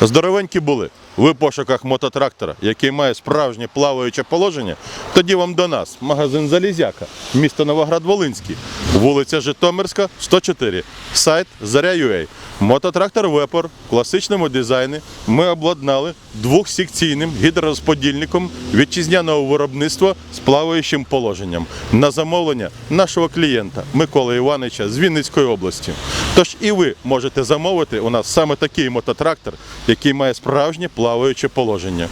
Здоровенькі були. Ви в пошуках мототрактора, який має справжнє плаваюче положення, тоді вам до нас. Магазин Залізяка, місто Новоград-Волинський, вулиця Житомирська, 104, сайт Заря.ua. Мототрактор Вепор в класичному дизайні ми обладнали двохсекційним гідророзподільником вітчизняного виробництва з плаваючим положенням на замовлення нашого клієнта Миколи Івановича з Вінницької області. Тож і ви можете замовити у нас саме такий мототрактор, який має справжнє плаваюче положення.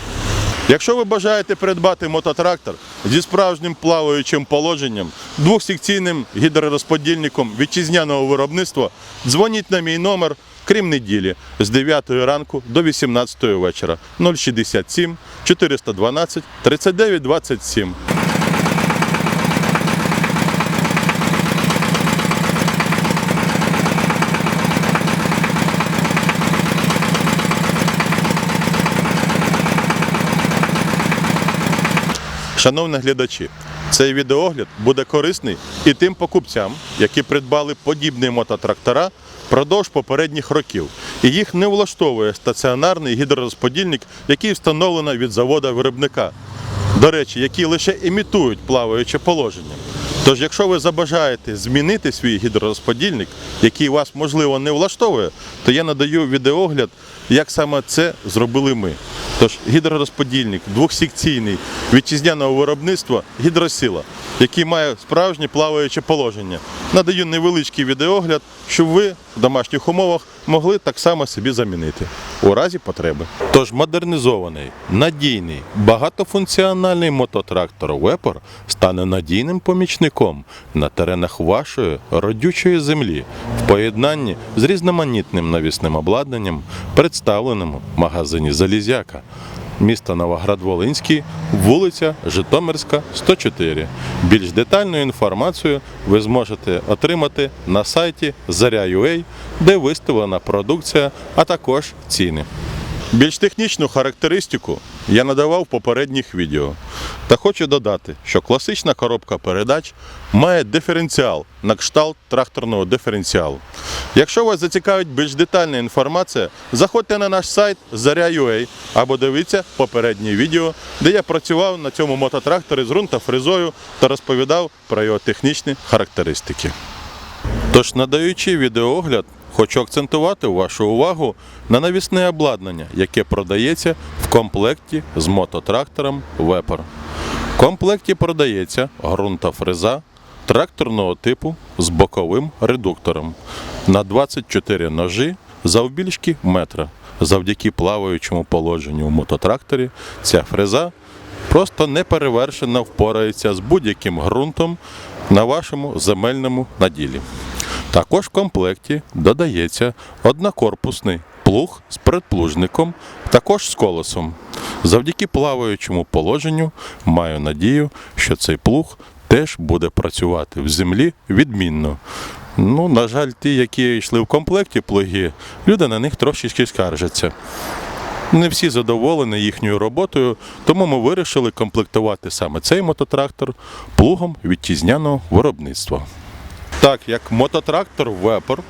Якщо ви бажаєте придбати мототрактор зі справжнім плаваючим положенням, двохсекційним гідророзподільником вітчизняного виробництва, дзвоніть на мій номер, крім неділі, з 9 ранку до 18 вечора 067 412 39 27. Шановні глядачі, цей відеогляд буде корисний і тим покупцям, які придбали подібні мототрактора впродовж попередніх років. І їх не влаштовує стаціонарний гідророзподільник, який встановлено від завода виробника. До речі, які лише імітують плаваюче положення. Тож, якщо ви забажаєте змінити свій гідророзподільник, який вас можливо не влаштовує, то я надаю відеогляд, як саме це зробили ми. Тож гідророзподільник двохсекційний вітчизняного виробництва гідросила, який має справжнє плаваюче положення. Надаю невеличкий відеогляд, щоб ви в домашніх умовах могли так само собі замінити у разі потреби. Тож модернізований, надійний, багатофункціональний мототрактор Вепор стане надійним помічником на теренах вашої родючої землі в поєднанні з різноманітним навісним обладнанням, представленим в магазині Залізяка. Місто Новоград-Волинський, вулиця Житомирська, 104. Більш детальну інформацію ви зможете отримати на сайті Заря.ua, де виставлена продукція, а також ціни. Більш технічну характеристику я надавав в попередніх відео. Та хочу додати, що класична коробка передач має диференціал на кшталт тракторного диференціалу. Якщо вас зацікавить більш детальна інформація, заходьте на наш сайт Заря.ua або дивіться попереднє відео, де я працював на цьому мототракторі з ґрунтофрезою та розповідав про його технічні характеристики. Тож, надаючи відеоогляд, хочу акцентувати вашу увагу на навісне обладнання, яке продається в комплекті з мототрактором Вепер. Комплекті продається ґрунтофреза тракторного типу з боковим редуктором на 24 ножі завбільшки метра. Завдяки плаваючому положенню в мототракторі ця фреза просто неперевершено впорається з будь-яким ґрунтом на вашому земельному наділі. Також в комплекті додається однокорпусний плуг з предплужником, також з колесом. Завдяки плаваючому положенню маю надію, що цей плуг теж буде працювати в землі відмінно. Ну, на жаль, ті, які йшли в комплекті плуги, люди на них трошечки скаржаться. Не всі задоволені їхньою роботою, тому ми вирішили комплектувати саме цей мототрактор плугом вітчизняного виробництва. Так як мототрактор Вепор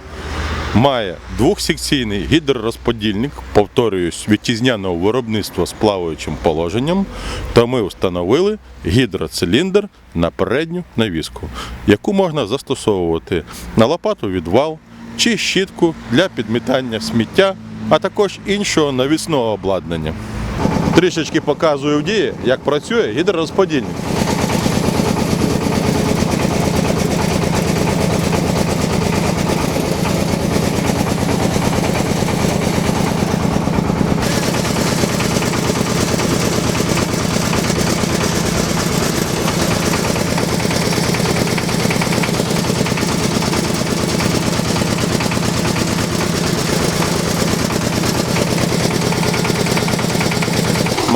має двохсекційний гідророзподільник, повторююсь, вітчизняного виробництва з плаваючим положенням, то ми встановили гідроциліндр на передню навіску, яку можна застосовувати на лопату відвал чи щітку для підмітання сміття, а також іншого навісного обладнання. Трішечки показую в дії, як працює гідророзподільник.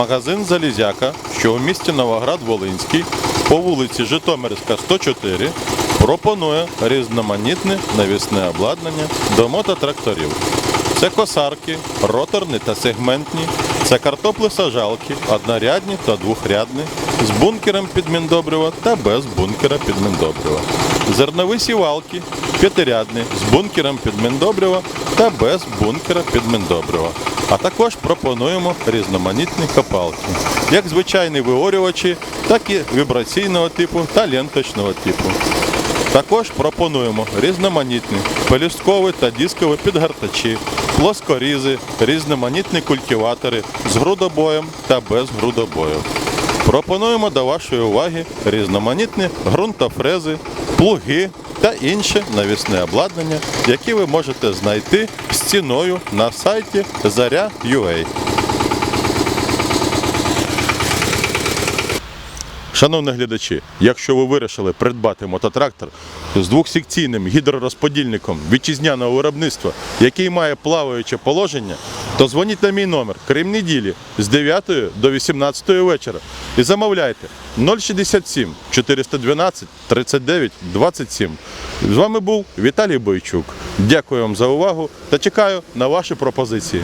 Магазин Залізяка, що у місті Новоград-Волинський по вулиці Житомирська, 104, пропонує різноманітне навісне обладнання до мототракторів. Це косарки, роторні та сегментні, це картоплесажалки, однорядні та двохрядні, з бункером під міндобрива та без бункера під міндобрива. Зернові сівалки п'ятирядні з бункером під міндобрива та без бункера під міндобрива. А також пропонуємо різноманітні копалки, як звичайні виорювачі, так і вібраційного типу та ленточного типу. Також пропонуємо різноманітні пелюсткові та дискові підгортачі, плоскорізи, різноманітні культиватори з грудобоєм та без грудобою. Пропонуємо до вашої уваги різноманітні ґрунтофрези, плуги та інше навісне обладнання, які ви можете знайти з ціною на сайті Заря.ua. Шановні глядачі, якщо ви вирішили придбати мототрактор з двохсекційним гідророзподільником вітчизняного виробництва, який має плаваюче положення, то дзвоніть на мій номер, крім неділі, з 9 до 18 вечора і замовляйте 067 412 39 27. З вами був Віталій Бойчук. Дякую вам за увагу та чекаю на ваші пропозиції.